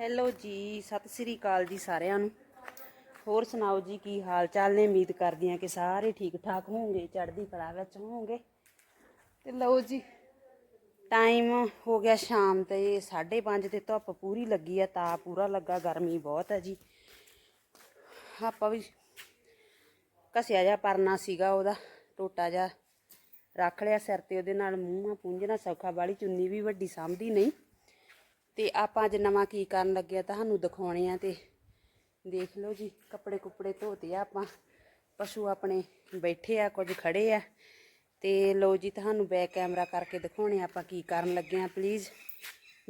Hello ਜੀ, ਸਤਿ ਸ੍ਰੀ ਅਕਾਲ ਜੀ ਸਾਰਿਆਂ ਨੂੰ। ਹੋਰ ਸੁਣਾਓ ਜੀ, ਕੀ ਹਾਲ ਚਾਲ ਨੇ? ਉਮੀਦ ਕਰਦੀ ਹਾਂ ਕਿ ਸਾਰੇ ਠੀਕ ਠਾਕ ਹੋਵੋਗੇ ਚੜ੍ਹਦੀ ਕਲਾ ਵਿੱਚ ਹੋਵੋਗੇ ਤੇ ਲਓ ਜੀ ਟਾਈਮ ਹੋ ਗਿਆ ਸ਼ਾਮ ਤੇ 5:30 ਤੇ ਧੁੱਪ ਪੂਰੀ ਲੱਗੀ ਆ, ਤਾਂ ਪੂਰਾ ਲੱਗਾ, ਗਰਮੀ ਬਹੁਤ ਆ ਜੀ। ਆਪਾਂ ਵੀ ਘਸਿਆ ਜਾ ਪਰਨਾ ਸੀਗਾ ਉਹਦਾ, ਟੋਟਾ ਜਾ ਰੱਖ ਲਿਆ ਸਿਰ ਤੇ, ਉਹਦੇ ਨਾਲ ਮੂੰਹਾਂ ਆ, ਪੂੰਝਣਾ ਸੌਖਾ, ਵਾਲੀ ਚੁੰਨੀ ਵੀ ਵੱਡੀ ਸਾਂਭਦੀ ਨਹੀਂ। ਤੇ ਆਪਾਂ ਅੱਜ ਨਵਾਂ ਕੀ ਕਰਨ ਲੱਗੇ ਆ ਤੁਹਾਨੂੰ ਦਿਖਾਉਣੇ ਆ ਤੇ ਦੇਖ ਲਓ ਜੀ, ਕੱਪੜੇ ਕੁੱਪੜੇ ਧੋਤੇ ਆ ਆਪਾਂ। ਪਸ਼ੂ ਆਪਣੇ ਬੈਠੇ ਆ, ਕੁਝ ਖੜੇ ਆ। ਤੇ ਲਓ ਜੀ, ਤੁਹਾਨੂੰ ਬੈਕ ਕੈਮਰਾ ਕਰਕੇ ਦਿਖਾਉਣੇ ਆਪਾਂ ਕੀ ਕਰਨ ਲੱਗੇ ਆ। ਪਲੀਜ਼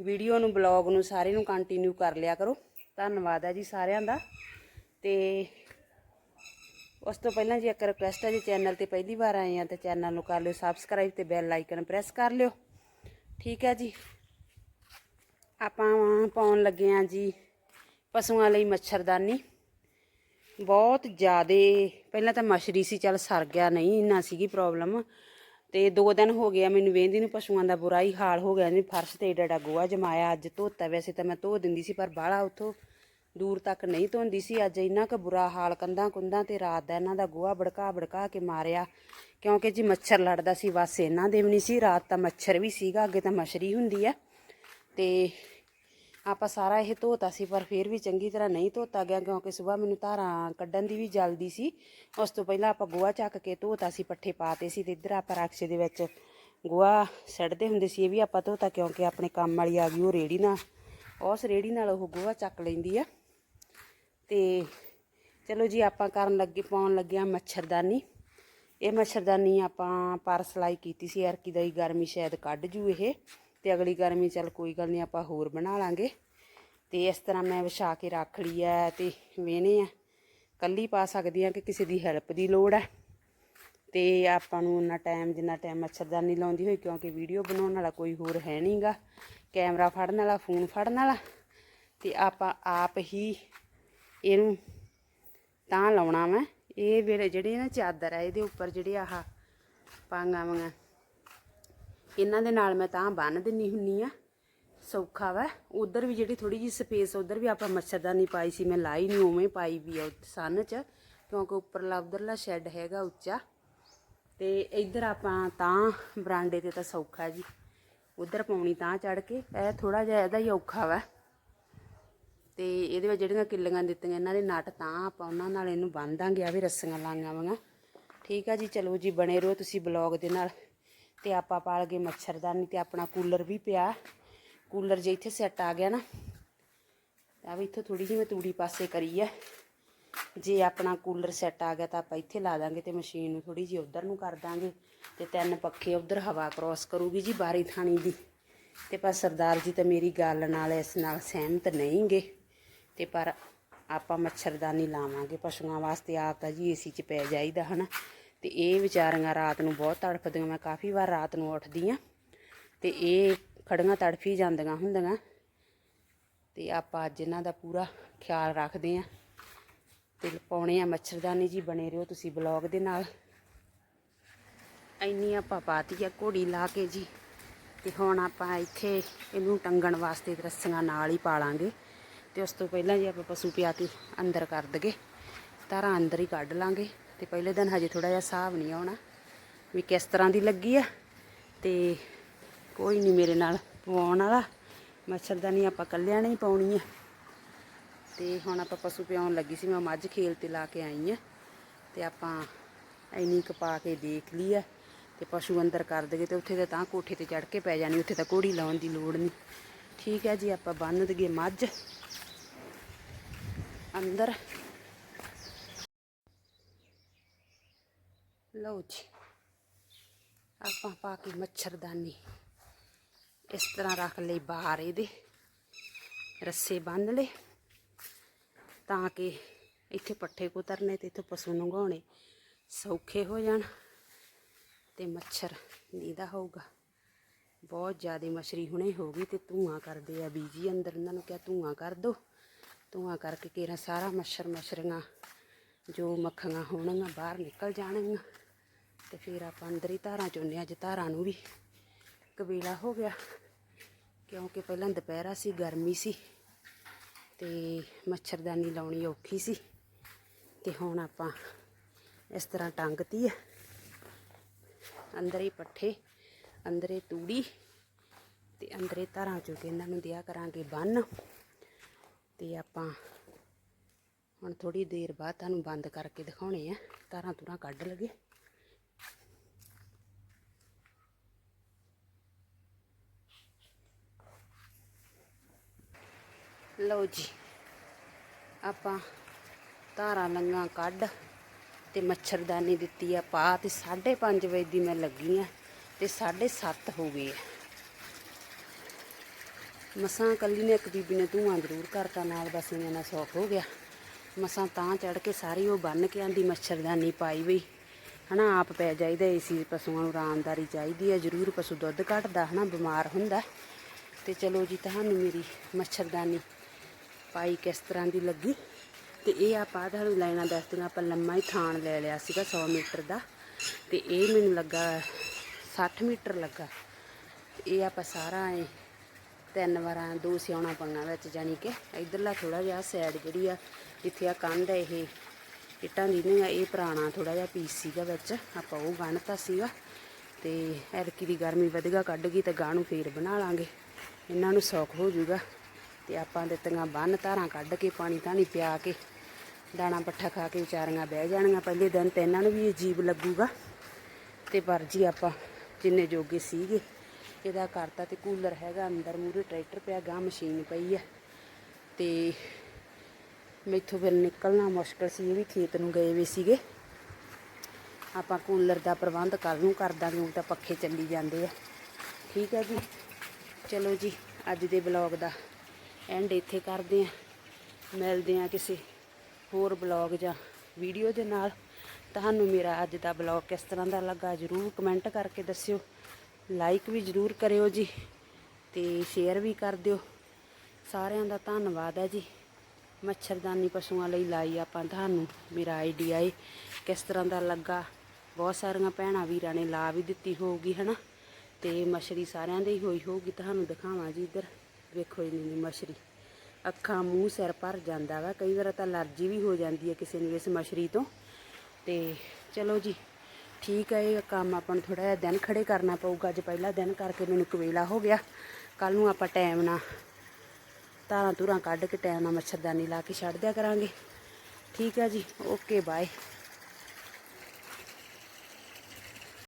ਵੀਡੀਓ ਨੂੰ ਬਲੌਗ ਨੂੰ ਸਾਰੇ ਨੂੰ ਕੰਟੀਨਿਊ ਕਰ ਲਿਆ ਕਰੋ। ਧੰਨਵਾਦ ਹੈ ਜੀ ਸਾਰਿਆਂ ਦਾ। ਤੇ ਉਸ ਤੋਂ ਪਹਿਲਾਂ ਜੀ ਇੱਕ ਰਿਕੁਐਸਟ ਹੈ ਜੀ ਚੈਨਲ ਤੇ ਪਹਿਲੀ ਵਾਰ ਆਏ ਆ ਤਾਂ ਚੈਨਲ ਨੂੰ ਕਰ ਲਿਓ ਸਬਸਕ੍ਰਾਈਬ ਤੇ ਬੈਲ ਆਈਕਨ ਪ੍ਰੈਸ ਕਰ ਲਿਓ। ਠੀਕ ਹੈ ਜੀ। ਆਪਾਂ ਪਾਉਣ ਲੱਗੇ ਆ ਜੀ ਪਸ਼ੂਆਂ ਲਈ ਮੱਛਰਦਾਨੀ। ਬਹੁਤ ਜ਼ਿਆਦੇ, ਪਹਿਲਾਂ ਤਾਂ ਮਛਰੀ ਸੀ, ਚੱਲ ਸਰ ਗਿਆ, ਨਹੀਂ ਇੰਨਾ ਸੀਗੀ ਪ੍ਰੋਬਲਮ ਤੇ ਦੋ ਦਿਨ ਹੋ ਗਿਆ ਮੈਨੂੰ ਵੇਂਦੀ ਨੂੰ ਪਸ਼ੂਆਂ ਦਾ ਬੁਰਾ ਹੀ ਹਾਲ ਹੋ ਗਿਆ ਜੀ ਫਰਸ਼ ਤੇ ਏਡਾ ਏਡਾ ਗੋਆ ਜਮਾਇਆ, ਅੱਜ ਧੋਤਾ ਵੈਸੇ ਤਾਂ ਮੈਂ ਧੋ ਦਿੰਦੀ ਸੀ, ਪਰ ਬਾਹਲਾ ਉੱਥੋਂ ਦੂਰ ਤੱਕ ਨਹੀਂ ਧੋਂਦੀ ਸੀ। ਅੱਜ ਇੰਨਾ ਕੁ ਬੁਰਾ ਹਾਲ, ਕੰਧਾਂ ਕੁੰਧਾਂ ਤੇ ਰਾਤ ਦਾ ਇਹਨਾਂ ਦਾ ਗੋਹਾ ਬੜਕਾ ਬੜਕਾ ਕੇ ਮਾਰਿਆ, ਕਿਉਂਕਿ ਜੀ ਮੱਛਰ ਲੜਦਾ ਸੀ, ਬਸ ਇਹਨਾਂ ਦੇ ਵੀ ਨਹੀਂ ਸੀ, ਰਾਤ ਤਾਂ ਮੱਛਰ ਵੀ ਸੀਗਾ, ਅੱਗੇ ਤਾਂ ਮਛਰੀ ਹੁੰਦੀ ਆ। ਤੇ ਆਪਾਂ ਸਾਰਾ ਇਹ ਧੋਤਾ ਸੀ, ਪਰ ਫਿਰ ਵੀ ਚੰਗੀ ਤਰ੍ਹਾਂ ਨਹੀਂ ਧੋਤਾ ਗਿਆ, ਕਿਉਂਕਿ ਸਵੇਰ ਮੈਨੂੰ ਧਾਰਾਂ ਕੱਢਣ ਦੀ ਵੀ ਜਲਦੀ ਸੀ। ਉਸ ਤੋਂ ਪਹਿਲਾਂ ਆਪਾਂ ਗੋਹਾ ਚੱਕ ਕੇ ਧੋਤਾ ਸੀ, ਪੱਠੇ ਪਾਤੇ ਸੀ ਤੇ ਇੱਧਰ ਆਪਾਂ ਰਕਸ਼ੇ ਦੇ ਵਿੱਚ ਗੋਹਾ ਸੜਦੇ ਹੁੰਦੇ ਸੀ, ਇਹ ਵੀ ਆਪਾਂ ਧੋਤਾ, ਕਿਉਂਕਿ ਆਪਣੇ ਕੰਮ ਵਾਲੀ ਆ ਗਈ, ਉਹ ਰੇੜੀ ਨਾਲ, ਉਸ ਰੇੜੀ ਨਾਲ ਉਹ ਗੋਹਾ ਚੱਕ ਲੈਂਦੀ ਆ। ਤੇ ਚਲੋ ਜੀ, ਆਪਾਂ ਕਰਨ ਲੱਗੇ, ਪਾਉਣ ਲੱਗੇ ਆ ਮੱਛਰਦਾਨੀ। ਇਹ ਮੱਛਰਦਾਨੀ ਆਪਾਂ ਪਰ ਸਲਾਈ ਕੀਤੀ ਸੀ ਐਰਕੀ ਦਾ ਹੀ ਗਰਮੀ ਸ਼ਾਇਦ ਕੱਢ ਜੂ ਇਹ। ਤੇ ਅਗਲੀ ਗਰਮੀ ਚੱਲ ਕੋਈ ਗੱਲ ਨਹੀਂ ਆਪਾਂ ਹੋਰ ਬਣਾ ਲਾਂਗੇ। ਤੇ ਇਸ ਤਰ੍ਹਾਂ ਮੈਂ ਵਿਛਾ ਕੇ ਰੱਖ ਲਈ ਐ ਤੇ ਵੇਨੇ ਆ। ਕੱਲੀ ਪਾ ਸਕਦੀ ਆ ਕਿ ਕਿਸੇ ਦੀ ਹੈਲਪ ਦੀ ਲੋੜ ਹੈ ਤੇ ਆਪਾਂ ਨੂੰ ਉਹਨਾਂ ਟਾਈਮ ਜਿੰਨਾ ਟਾਈਮ ਮੱਛਰਦਾਨੀ ਲਾਉਂਦੀ ਹੋਈ, ਕਿਉਂਕਿ ਵੀਡੀਓ ਬਣਾਉਣ ਵਾਲਾ ਕੋਈ ਹੋਰ ਹੈ ਨਹੀਂਗਾ ਕੈਮਰਾ ਫੜਨ ਵਾਲਾ ਫੋਨ ਫੜਨ ਵਾਲਾ। ਤੇ ਆਪਾਂ ਆਪ ਹੀ ਇਹਨੂੰ ਤਾਂ ਲਾਉਣਾ ਵਾ। ਇਹ ਵੇਲੇ ਜਿਹੜੀ ਨਾ ਚਾਦਰ ਹੈ ਇਹਦੇ ਉੱਪਰ ਜਿਹੜੇ ਆਹ ਪਾਂਗਾ ਵਾਂਗਾ ਇਹਨਾਂ ਦੇ ਨਾਲ ਮੈਂ ਤਾਂ ਬੰਨ ਦਿੰਨੀ ਹੁੰਨੀ ਆ। ਸੌਖਾ ਵਾ। ਉਧਰ ਵੀ ਜਿਹੜੀ ਥੋੜੀ ਜੀ ਸਪੇਸ, ਉਧਰ ਵੀ ਆਪਾਂ ਮੱਛਰਦਾਨੀ ਪਾਈ ਸੀ। ਮੈਂ ਲਾਈ ਨਹੀਂ ਉਵੇਂ ਪਾਈ ਵੀ ਆ ਸਨ ਚ, ਕਿਉਂਕਿ ਉੱਪਰਲਾ ਉਧਰਲਾ ਸ਼ੈੱਡ ਹੈਗਾ ਉੱਚਾ। ਤੇ ਇੱਧਰ ਆਪਾਂ ਤਾਂ ਬਰਾਂਡੇ ਤੇ ਤਾਂ ਸੌਖਾ ਜੀ। ਉਧਰ ਪਾਉਣੀ ਤਾਂ ਚੜ ਕੇ। ਇਹ ਥੋੜਾ ਜਿਹਾ ਇਹਦਾ ਹੀ ਔਖਾ ਵਾ। ਤੇ ਇਹਦੇ ਵਿੱਚ ਜਿਹੜੀਆਂ ਕਿੱਲੀਆਂ ਦਿੱਤੀਆਂ, ਇਹਨਾਂ ਦੇ ਨਟ ਤਾਂ ਆਪਾਂ ਉਹਨਾਂ ਨਾਲ ਇਹਨੂੰ ਬੰਨ ਦਾਂਗੇ, ਆ ਵੀ ਰੱਸੀਆਂ ਲਾਈਆਂ ਵਾਂਗਾ। ਠੀਕ ਆ ਜੀ, ਚਲੋ ਜੀ, ਬਣੇ ਰਹੋ ਤੁਸੀਂ ਬਲੌਗ ਦੇ ਨਾਲ। ਤੇ ਆਪਾਂ ਪਾਲ ਗਏ ਮੱਛਰਦਾਨੀ ਤੇ ਆਪਣਾ ਕੂਲਰ ਵੀ ਪਿਆ। ਕੂਲਰ ਜੇ ਇੱਥੇ ਸੈੱਟ ਆ ਗਿਆ ਨਾ ਆ ਵੀ ਇੱਥੋਂ ਥੋੜੀ ਜਿਹੀ ਮੈਂ ਤੂੜੀ ਪਾਸੇ ਕਰੀ ਆ। ਜੇ ਆਪਣਾ ਕੂਲਰ ਸੈੱਟ ਆ ਗਿਆ ਤਾਂ ਆਪਾਂ ਇੱਥੇ ਲਾ ਦਾਂਗੇ ਤੇ ਮਸ਼ੀਨ ਨੂੰ ਥੋੜੀ ਜਿਹੀ ਉਧਰ ਨੂੰ ਕਰ ਦਾਂਗੇ। ਤੇ ਤਿੰਨ ਪੱਖੇ ਉਧਰ ਹਵਾ ਕ੍ਰੋਸ ਕਰੂਗੀ ਜੀ ਬਾਰੀ ਥਾਣੀ ਦੀ। ਤੇ ਪਰ ਸਰਦਾਰ ਜੀ ਤਾਂ ਮੇਰੀ ਗੱਲ ਨਾਲ ਇਸ ਨਾਲ ਸਹਿਮਤ ਨਹੀਂਗੇ। ਤੇ ਪਰ ਆਪਾਂ ਮੱਛਰਦਾਨੀ ਲਾਵਾਂਗੇ, ਪਸ਼ੂਆਂ ਵਾਸਤੇ ਆਪ ਤਾਂ ਜੀ ਏਸੀ 'ਚ ਪੈ ਜਾਈਦਾ ਹਨਾ। ਤੇ ਇਹ ਵਿਚਾਰੀਆਂ ਰਾਤ ਨੂੰ ਬਹੁਤ ਤੜਫਦੀਆਂ, ਮੈਂ ਕਾਫੀ ਵਾਰ ਰਾਤ ਨੂੰ ਉੱਠਦੀ ਆ ਤੇ ਇਹ ਖੜੀਆਂ ਤੜਫੀ ਜਾਂਦੀਆਂ ਹੁੰਦੀਆਂ ਤੇ ਆਪਾਂ ਅੱਜ ਇਹਨਾਂ ਦਾ ਪੂਰਾ ਖਿਆਲ ਰੱਖਦੇ ਆ ਤੇ ਪਾਉਣੇ ਆ ਮੱਛਰਦਾਨੀ ਜੀ, ਬਣੇ ਰਹੋ ਤੁਸੀਂ ਬਲੌਗ ਦੇ ਨਾਲ। ਇੰਨੀ ਆਪਾਂ ਪਾਤੀ ਆ ਘੋੜੀ ਲਾ ਕੇ ਜੀ ਤੇ ਹੁਣ ਆਪਾਂ ਇੱਥੇ ਇਹਨੂੰ ਟੰਗਣ ਵਾਸਤੇ ਰੱਸੀਆਂ ਨਾਲ ਹੀ ਪਾ ਲਾਂਗੇ ਤੇ ਉਸ ਤੋਂ ਪਹਿਲਾਂ ਜੇ ਆਪਾਂ ਪਸ਼ੂ ਪਿਆਤੀ ਅੰਦਰ ਕਰ ਦਗੇ ਤਾਰਾਂ ਅੰਦਰ ਹੀ ਕੱਢ ਲਾਂਗੇ। ਤੇ ਪਹਿਲੇ ਦਿਨ ਹਜੇ ਥੋੜਾ ਜਿਹਾ ਹਿਸਾਬ ਨਹੀਂ ਆਉਣਾ, ਵੀ ਕਿਸ ਤਰ੍ਹਾਂ ਦੀ ਲੱਗੀ ਆ। ਤੇ ਕੋਈ ਨਹੀਂ ਮੇਰੇ ਨਾਲ ਪਵਾਉਣ ਵਾਲਾ ਮੱਛਰਦਾਨੀ ਆਪਾਂ ਕੱਲਿਆਂ ਨੇ ਹੀ ਪਾਉਣੀ ਆ। ਤੇ ਹੁਣ ਆਪਾਂ ਪਸ਼ੂ ਪਿਆਉਣ ਲੱਗੀ ਸੀ, ਮੈਂ ਮੱਝ ਖੇਲ ਤੇ ਲਾ ਕੇ ਆਈ ਆ। ਤੇ ਆਪਾਂ ਇੰਨੀ ਕੁ ਪਾ ਕੇ ਦੇਖ ਲਈ ਆ, ਤੇ ਪਸ਼ੂ ਅੰਦਰ ਕਰ ਦਗੇ ਤੇ ਉੱਥੇ ਤੇ ਤਾਂ ਕੋਠੇ ਤੇ ਚੜ ਕੇ ਪੈ ਜਾਣੀ, ਉੱਥੇ ਤਾਂ ਕੋੜੀ ਲਾਉਣ ਦੀ ਲੋੜ ਨਹੀਂ। ਠੀਕ ਹੈ ਜੀ, ਆਪਾਂ ਬੰਨ ਦਗੇ ਮੱਝ। ਅੰਦਰ ਲਓ ਜੀ, ਆਪਾਂ ਪਾ ਕੇ ਮੱਛਰਦਾਨੀ। ਇਸ ਤਰ੍ਹਾਂ ਰੱਖ ਲਈ ਬਾਹਰ ਇਹਦੇ, ਰੱਸੇ ਬੰਨ ਲਏ, ਤਾਂ ਕਿ ਇੱਥੇ ਪੱਠੇ ਕੁਤਰਨੇ ਤੇ ਇੱਥੇ ਪਸ਼ੂ ਨੰਗਾਉਣੇ ਸੌਖੇ ਹੋ ਜਾਣ ਤੇ ਮੱਛਰ ਨੀਦਾ ਹੋਊਗਾ। ਬਹੁਤ ਜ਼ਿਆਦਾ ਮਛਰੀ ਹੁਣੇ ਹੋ ਗਈ ਤੇ ਧੂਆਂ ਕਰਦੇ ਆ ਬੀਜੀ ਅੰਦਰ। ਉਹਨਾਂ ਨੂੰ ਕਿਹਾ ਧੂਆਂ ਕਰ ਦੋ। ਧੂਆਂ ਕਰਕੇ ਕੇਰਾ ਸਾਰਾ ਮੱਛਰ ਮਛਰੀਆਂ ਜੋ ਮੱਖੀਆਂ ਹੋਣਗੀਆਂ ਬਾਹਰ ਨਿਕਲ ਜਾਣਗੀਆਂ। ਤੇ ਫਿਰ ਆਪਾਂ ਅੰਦਰ ਹੀ ਧਾਰਾਂ ਚੁੰਨੇ ਅੱਜ ਧਾਰਾਂ ਨੂੰ ਵੀ। ਕਬੀਲਾ ਹੋ ਗਿਆ, ਕਿਉਂਕਿ ਪਹਿਲਾਂ ਦੁਪਹਿਰਾ ਸੀ, ਗਰਮੀ ਸੀ ਤੇ ਮੱਛਰਦਾਨੀ ਲਾਉਣੀ ਔਖੀ ਸੀ ਤੇ ਹੁਣ ਆਪਾਂ ਇਸ ਤਰ੍ਹਾਂ ਟੰਗਤੀ ਆ। ਅੰਦਰ ਹੀ ਪੱਠੇ, ਅੰਦਰੇ ਤੂੜੀ ਤੇ ਅੰਦਰ ਧਾਰਾਂ ਚੋ ਕੇ ਇਹਨਾਂ ਨੂੰ ਦਿਆ ਕਰਾਂਗੇ ਬੰਨ ਤੇ ਆਪਾਂ ਹੁਣ ਥੋੜੀ ਦੇਰ ਬਾਅਦ ਤੁਹਾਨੂੰ ਬੰਦ ਕਰਕੇ ਦਿਖਾਉਣੇ ਆ। ਧਾਰਾਂ ਤੁਰਾਂ ਕੱਢ ਲਗੇ। ਲਓ ਜੀ, ਆਪਾਂ ਧਾਰਾਂ ਲੰਗਾ ਕੱਢ ਤੇ ਮੱਛਰਦਾਨੀ ਦਿੱਤੀ ਆ ਪਾ ਤੇ 5:30 ਵਜੇ ਦੀ ਮੈਂ ਲੱਗੀ ਆ ਤੇ 7:30 ਹੋ ਗਏ ਆ। ਮਸਾਂ ਕੱਲੀ ਨੇ ਇੱਕ ਬੀਬੀ ਨੇ ਧੂਆਂ ਜ਼ਰੂਰ ਕਰਤਾ, ਨਾਲ ਬਸ ਇਹਨਾਂ ਨਾਲ ਸੌਖ ਹੋ ਗਿਆ। ਮਸਾਂ ਤਾਂ ਚੜ ਕੇ ਸਾਰੀ ਉਹ ਬੰਨ ਕੇ ਆਂਦੀ, ਮੱਛਰਦਾਨੀ ਪਾਈ ਵੀ ਹਨਾ, ਆਪ ਪੈ ਜਾਈਦਾ, ਏਸੀ ਪਸ਼ੂਆਂ ਨੂੰ ਆਰਾਮਦਾਰੀ ਚਾਹੀਦੀ ਹੈ ਜ਼ਰੂਰ ਪਸ਼ੂ ਦੁੱਧ ਘਟਦਾ, ਹਨਾ, ਬਿਮਾਰ ਹੁੰਦਾ। ਤੇ ਚਲੋ ਜੀ, ਤੁਹਾਨੂੰ ਮੇਰੀ ਮੱਛਰਦਾਨੀ ਪਾਈ ਕਿਸ ਤਰ੍ਹਾਂ ਦੀ ਲੱਗੀ। ਤੇ ਇਹ ਆਪਾਂ ਤੁਹਾਨੂੰ ਲਾਈਨਾਂ ਦੱਸਦੀਆਂ ਆਪਾਂ ਲੰਮਾ ਹੀ ਥਾਣ ਲੈ ਲਿਆ ਸੀਗਾ 100 ਮੀਟਰ ਦਾ। ਤੇ ਇਹ ਮੈਨੂੰ ਲੱਗਾ 60 ਮੀਟਰ ਲੱਗਾ। ਇਹ ਆਪਾਂ ਸਾਰਾ ਐ ਤਿੰਨ ਵਾਰਾਂ ਦੋ ਸਿਆਉਣਾ ਪੰਗਾਂ ਵਿੱਚ ਜਾਨੀ ਕਿ ਇਧਰਲਾ ਥੋੜਾ ਜਿਹਾ ਸਾਈਡ ਜਿਹੜੀ ਆ ਜਿੱਥੇ ਆ ਕੰਧ ਹੈ ਇਹ, ਇੱਟਾਂ ਦੀ ਨਹੀਂ ਆ, ਇਹ ਪੁਰਾਣਾ ਥੋੜਾ ਜਿਹਾ ਪੀਸ ਸੀਗਾ ਵਿੱਚ। ਆਪਾਂ ਉਹ ਗਣਤਾ ਸੀਗਾ। ਤੇ ਐਰਕੀ ਦੀ ਗਰਮੀ ਵਧਗਾ, ਕੱਢ ਗਈ ਤਾਂ ਗਾਂ ਨੂੰ ਫੇਰ ਬਣਾ ਲਾਂਗੇ। ਇਹਨਾਂ ਨੂੰ ਸੌਖ ਹੋ ਜਾਊਗਾ ਤੇ ਆਪਾਂ ਦਿੱਤੀਆਂ ਬੰਨ ਧਾਰਾਂ ਕੱਢ ਕੇ, ਪਾਣੀ ਧਾਣੀ ਪਿਆ ਕੇ, ਦਾਣਾ ਪੱਠਾ ਖਾ ਕੇ ਵਿਚਾਰੀਆਂ ਬਹਿ ਜਾਣੀਆਂ ਪਹਿਲੇ ਦਿਨ ਤੇ ਇਹਨਾਂ ਨੂੰ ਵੀ ਅਜੀਬ ਲੱਗੂਗਾ। ਤੇ ਪਰ ਜੀ ਆਪਾਂ ਜਿੰਨੇ ਜੋਗੇ ਸੀਗੇ, ਇਹਦਾ ਕਰਤਾ ਤੇ ਕੂਲਰ ਹੈਗਾ ਅੰਦਰ ਮੂਰੇ ਟਰੈਕਟਰ ਪਿਆ ਗਾਂ ਮਸ਼ੀਨ ਪਈ ਆ। ਤੇ ਮੈਥੋਂ ਫਿਰ ਨਿਕਲਣਾ ਮੁਸ਼ਕਲ ਸੀ, ਇਹ ਵੀ ਖੇਤ ਨੂੰ ਗਏ ਵੇ ਸੀਗੇ। ਆਪਾਂ ਕੂਲਰ ਦਾ ਪ੍ਰਬੰਧ ਕੱਲ ਨੂੰ ਕਰ ਦਾਂਗੇ ਹੁਣ ਤਾਂ ਪੱਖੇ ਚੱਲੀ ਜਾਂਦੇ ਆ। ਠੀਕ ਹੈ ਜੀ। ਚਲੋ ਜੀ, ਅੱਜ ਦੇ ਬਲੌਗ ਦਾ ਐਂਡ ਇੱਥੇ ਕਰਦੇ ਆ, ਮਿਲਦੇ ਆ ਕਿਸੇ ਹੋਰ ਬਲੌਗ ਜਾਂ ਵੀਡੀਓ ਦੇ ਨਾਲ। ਤੁਹਾਨੂੰ ਮੇਰਾ ਅੱਜ ਦਾ ਬਲੌਗ ਕਿਸ ਤਰ੍ਹਾਂ ਦਾ ਲੱਗਾ ਜਰੂਰ ਕਮੈਂਟ ਕਰਕੇ ਦੱਸਿਓ। ਲਾਈਕ ਵੀ ਜਰੂਰ ਕਰਿਓ ਜੀ ਤੇ ਸ਼ੇਅਰ ਵੀ ਕਰ ਦਿਓ। ਸਾਰਿਆਂ ਦਾ ਧੰਨਵਾਦ ਹੈ ਜੀ। ਮੱਛਰਦਾਨੀ ਪਸ਼ੂਆਂ ਲਈ ਲਾਈ ਆਪਾਂ ਤੁਹਾਨੂੰ। ਮੇਰਾ ਆਈਡੀਆ ਏ ਕਿਸ ਤਰ੍ਹਾਂ ਦਾ ਲੱਗਾ। ਬਹੁਤ ਸਾਰੀਆਂ ਭੈਣਾਂ ਵੀਰਾਂ ਨੇ ਲਾ ਵੀ ਦਿੱਤੀ ਹੋਊਗੀ, ਹਨਾ? ਤੇ ਮਛਰੀ ਸਾਰਿਆਂ ਦੇ ਹੀ ਹੋਈ ਹੋਊਗੀ, ਤੁਹਾਨੂੰ ਦਿਖਾਵਾਂ ਜੀ ਇੱਧਰ। ਵੇਖੋ ਇਹਨੀ ਦੀ ਮਛਰੀ। ਅੱਖਾਂ ਮੂੰਹ ਸਿਰ ਭਰ ਜਾਂਦਾ ਵਾ। ਕਈ ਵਾਰ ਤਾਂ ਅਲਰਜੀ ਵੀ ਹੋ ਜਾਂਦੀ ਹੈ ਕਿਸੇ ਨੂੰ ਇਸ ਮਛਰੀ ਤੋਂ। ਤੇ ਚਲੋ ਜੀ, ਠੀਕ ਹੈ ਇਹ ਕੰਮ ਆਪਾਂ ਨੂੰ ਥੋੜਾ ਜਿਹਾ ਦਿਨ ਖੜੇ ਕਰਨਾ ਪਊਗਾ। ਅੱਜ ਪਹਿਲਾ ਦਿਨ ਕਰਕੇ ਮੈਨੂੰ ਕਵੇਲਾ ਹੋ ਗਿਆ। ਕੱਲ ਨੂੰ ਆਪਾਂ ਟਾਈਮ ਨਾਲ ਤਾਰਾਂ ਤੁਰਾਂ ਕੱਢ ਕੇ ਟਾਈਮ ਨਾਲ ਮੱਛਰਦਾਨੀ ਲਾ ਕੇ ਛੱਡ ਦਿਆ ਕਰਾਂਗੇ। ਠੀਕ ਹੈ ਜੀ ਓਕੇ ਬਾਏ